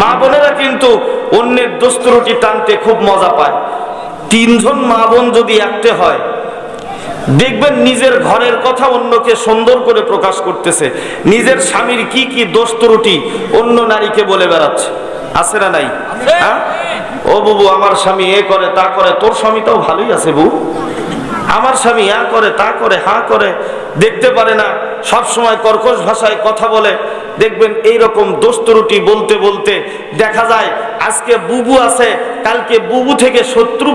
মা বোনেরা কিন্তু অন্যের দোস্তরুটি টানতে খুব মজা পায়। তিনজন মা বোন যদি একতে হয় দেখবেন নিজের ঘরের কথা অন্যকে সুন্দর করে প্রকাশ করতেছে। নিজের স্বামীর কি কি দোষ ত্রুটি অন্য নারীকে বলে বেড়াচ্ছে? আছে না নাই? হ্যাঁ? ও বুবু আমার স্বামী এ করে তা করে তোর স্বামীটাও ভালোই আছে বউ আমার স্বামী হ্যাঁ করে তা করে হ্যাঁ করে দেখতে পারে না। সব সময় কর্কশ ভাষায় কথা বলে। দেখবেন এই রকম দোস্তরুটি বলতে বলতে দেখা যায়, আজকে বুবু আছে, কালকে বুবু থেকে শত্রু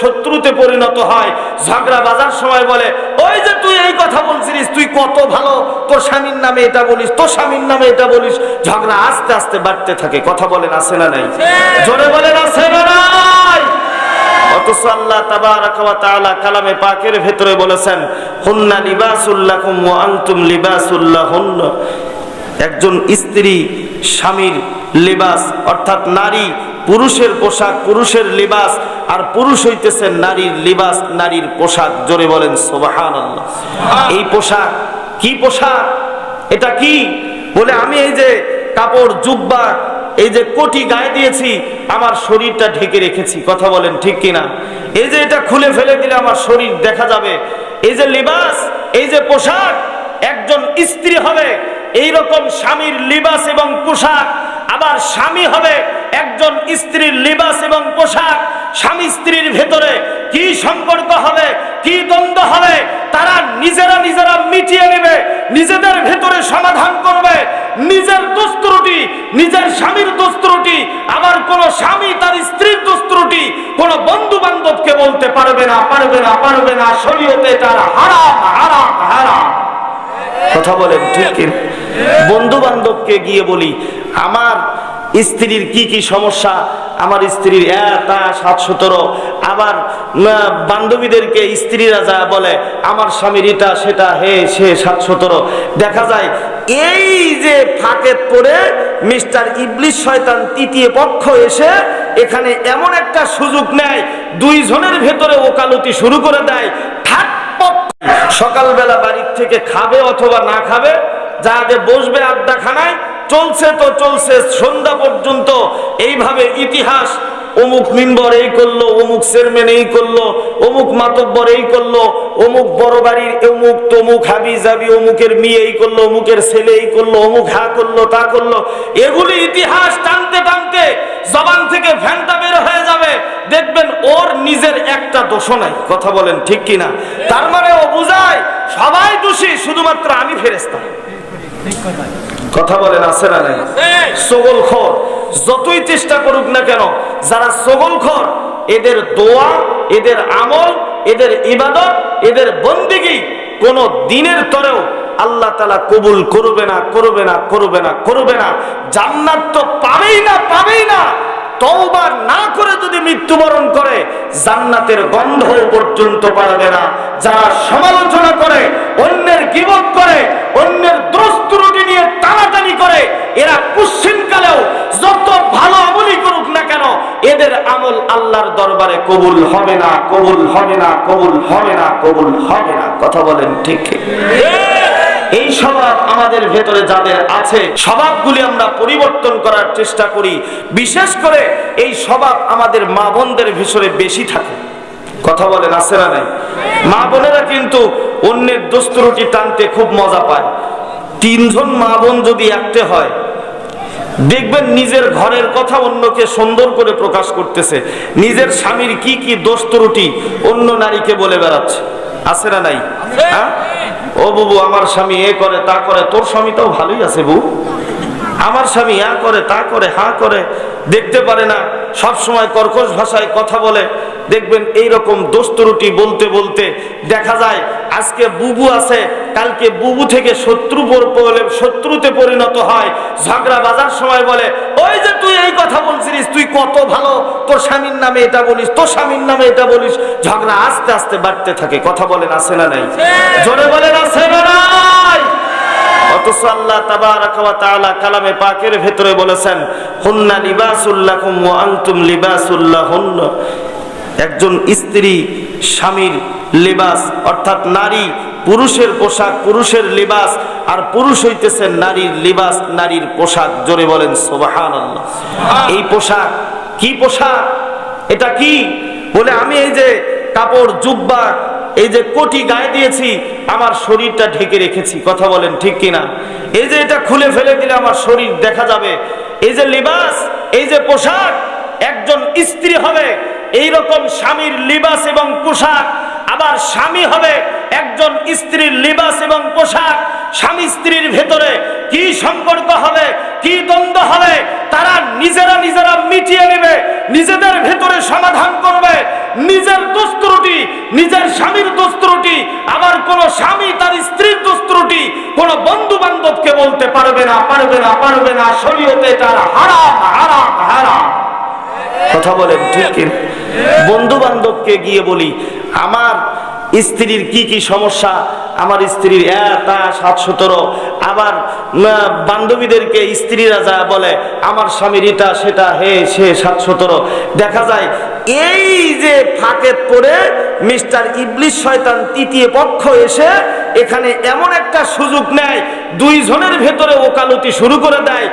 শত্রুতে পরিণত হয়। ঝগড়া বাজার সময় বলে, ওই যে তুই এই কথা বলছিলিস, তুই কত ভালো, তোর স্বামীর নামে এটা বলিস, তোর স্বামীর নামে এটা বলিস। ঝগড়া আস্তে আস্তে বাড়তে থাকে, কথা বলেন, আছে না নাই? জোরে বলেন, আছে না নাই? অথচ আল্লাহ তাবারাকা তাআলা কালামে পাকের ভেতরে বলেছেন হুন্না লিবাসুল্লাকুম ওয়া আনতুম লিবাসুল্লাহুন্না একজন স্ত্রী স্বামীর লিবাস অর্থাৎ নারী পুরুষের পোশাক পুরুষের লিবাস আর পুরুষ হইতেছে নারীর লিবাস নারীর পোশাক। জোরে বলেন সুবহানাল্লাহ। এই পোশাক কি পোশাক? এটা কি? বলে আমি এই যে কাপড় জুব্বা এই যে কোটি গায়ে দিয়েছি, আমার শরীরটা ঢেকে রেখেছি। কথা বলেন ঠিক কিনা? এই যে এটা খুলে ফেলে দিলে আমার শরীর দেখা যাবে। এই যে লিবাস, এই যে পোশাক, একজন স্ত্রী হবে এই রকম স্বামীর লিবাস এবং পোশাক। আবার স্বামী হবে, একজন স্ত্রীর লিবাস এবং পোশাক। স্বামী স্ত্রীর ভেতরে কি সম্পর্ক হবে, কি দ্বন্দ্ব হবে, তারা নিজেরা নিজেরা মিটিয়ে নেবে, নিজেদের ভেতরে সমাধান করবে। নিজের দোস্ত্রটি নিজের স্বামীর দোস্ত্রটি আবার কোন স্বামী তার স্ত্রীর দোস্ত্রটি কোন বন্ধু বান্ধবকে বলতে পারবে না পারবে না পারবে না, শরীয়তে তার হারাম হারাম হারাম। কথা বলেন, ঠিক বন্ধু বান্ধবকে গিয়ে বলি, আমার স্ত্রীর কি কি সমস্যা? আমার স্ত্রীর তা সাত সতেরো। উম, বান্ধবীদেরকে স্ত্রীরা যা বলে আমার স্বামীর এটা সেটা হে সে সাত সতেরো। দেখা যায় এই যে ফাঁকে পড়ে মিস্টার ইবলিশ শয়তান তৃতীয় পক্ষ এসে এখানে এমন একটা সুযোগ নেয় দুইজনের ভেতরে ওকালতি শুরু করে দেয় সকালবেলা বাড়ির থেকে খাবে অথবা না খাবে যাদের বসবে আড্ডাখানায়, চলছে তো চলছে, সন্ধ্যা পর্যন্ত। এইভাবে ইতিহাস, অমুক মিনবর এই করল, অমুক চেয়ারম্যান এই করল, অমুক মাতব্বর এই করল, অমুক বড় বাড়ির অমুক তমুক হাবি জাবি, অমুকের মেয়ে এই করল, অমুকের ছেলে এই করল, অমুক হা করল, তা করল। এগুলি ইতিহাস টানতে টানতে জবান থেকে ভ্যানটা বের হয়ে যাবে। দেখবেন ওর নিজের একটা দোষ নাই, কথা বলেন ঠিক কিনা? তার মানে ও বুঝায়, সবাই দোষী, শুধুমাত্র আমি ফেরেস্তা কথা বলেন, আছে না নাই? সগল খর, যতই চেষ্টা করুক না কেন, যারা সগল খর, এদের দোয়া, এদের আমল, এদের ইবাদত, এদের বন্দিগি কোন দিনের তরেও আল্লাহ তালা কবুল করবে না করবে না করবে না করবে না। জান্নাত তো পাবেই না পাবেই না। তওবা না করে যদি মৃত্যুবরণ করে, জান্নাতের গন্ধ পর্যন্ত পারবে না। যারা সমালোচনা করে, অন্যের গিবত করে, অন্যের করে এরা কুশ্চিনকালেও যত ভালো আমলই করুক না কেন, এদের আমল আল্লাহর দরবারে কবুল হবে না, কবুল হবে না, কবুল হবে না, কবুল হবে না। কথা বলেন ঠিক এই স্বভাব আমাদের ভেতরে যাদের আছে, স্বভাবগুলি আমরা পরিবর্তন করার চেষ্টা করি। বিশেষ করে এই স্বভাব আমাদের মা বোনদের ভেতরে বেশি থাকে। কথা বলেন, আছে না নাই? মা বোনেরা কিন্তু অন্যের দোস্তরুটি টানতে খুব মজা পায়। তিনজন মা বোন যদি একতে হয় দেখবেন নিজের ঘরের কথা অন্যকে সুন্দর করে প্রকাশ করতেছে। নিজের স্বামীর কি কি দোষ ত্রুটি অন্য নারীকে বলে বেড়াচ্ছে? আছে না নাই? হ্যাঁ? ও বুবু আমার স্বামী এ করে তা করে তোর স্বামীটাও ভালোই আছে বউ আমার স্বামী হ্যাঁ করে তা করে হ্যাঁ করে দেখতে পারে না। সব সময় কর্কশ ভাষায় কথা বলে দেখবেন এই রকম দোস্তরুটি বলতে বলতে দেখা যায় আজকে বুবু আছে, কালকে বুবু থেকে শত্রু শত্রুতে পরিণত হয়। ঝগড়া বাজার সময় বলে, ওই যে তুই এই কথা বলছিলিস, তুই কত ভালো, তোর স্বামীর নামে এটা বলিস, তোর স্বামীর নামে এটা বলিস। ঝগড়া আস্তে আস্তে বাড়তে থাকে, কথা বলেন, আছে না নাই? জোরে বলেন, আছে না নাই? অথচ পাকের ভেতরে বলেছেন, হুন্না লিবাসুল্লাকুম ওয়া আনতুম একজন স্ত্রী, স্বামীর লেবাস, অর্থাৎ নারী, পুরুষের পোশাক, পুরুষের লেবাস, আর পুরুষ হইতেছে নারীর লেবাস, নারীর পোশাক। জোরে বলেন সোবাহান এই পোশাক, কি পোশাক? এটা কি? বলে, আমি এই যে কাপড়, জুব্বা, এই যে কোটি গায়ে দিয়েছি, আমার শরীরটা ঢেকে রেখেছি। কথা বলেন ঠিক কিনা? এই যে এটা খুলে ফেলে দিলে আমার শরীর দেখা যাবে। এই যে লিবাস, এই যে পোশাক, একজন স্ত্রী হবে এই রকম স্বামীর লিবাস এবং পোশাক, আবার স্বামী হবে একজন স্ত্রীর লিবাস এবং পোশাক, স্বামী স্ত্রীর ভেতরে কি সম্পর্ক হবে, কি দ্বন্দ্ব হবে, তারা নিজেরা নিজেরা মিটিয়ে নেবে, নিজেদের ভেতরে সমাধান করবে, নিজের দোস্ত্রুটি, নিজের স্বামীর দোস্ত্রুটি, আবার কোন স্বামী তার স্ত্রীর দোস্ত্রুটি, কোন বন্ধু বান্ধবকে বলতে পারবে না পারবে না পারবে না, শরীয়তে তার হারাম হারাম হারাম। কথা বলেন, ঠিক বন্ধু বান্ধবকে গিয়ে বলি, আমার স্ত্রীর কি কি সমস্যা? আমার স্ত্রীর সাত, সতেরো। আবার বান্ধবীদেরকে স্ত্রীরা যা বলে, আমার স্বামীর এটা সেটা, হে, সে, সাত, সতেরো। দেখা যায়, এই যে ফাঁকে পড়ে মিস্টার ইবলিশ শয়তান তৃতীয় পক্ষ এসে এখানে এমন একটা সুযোগ নেয়, দুইজনের ভেতরে ওকালতি শুরু করে দেয়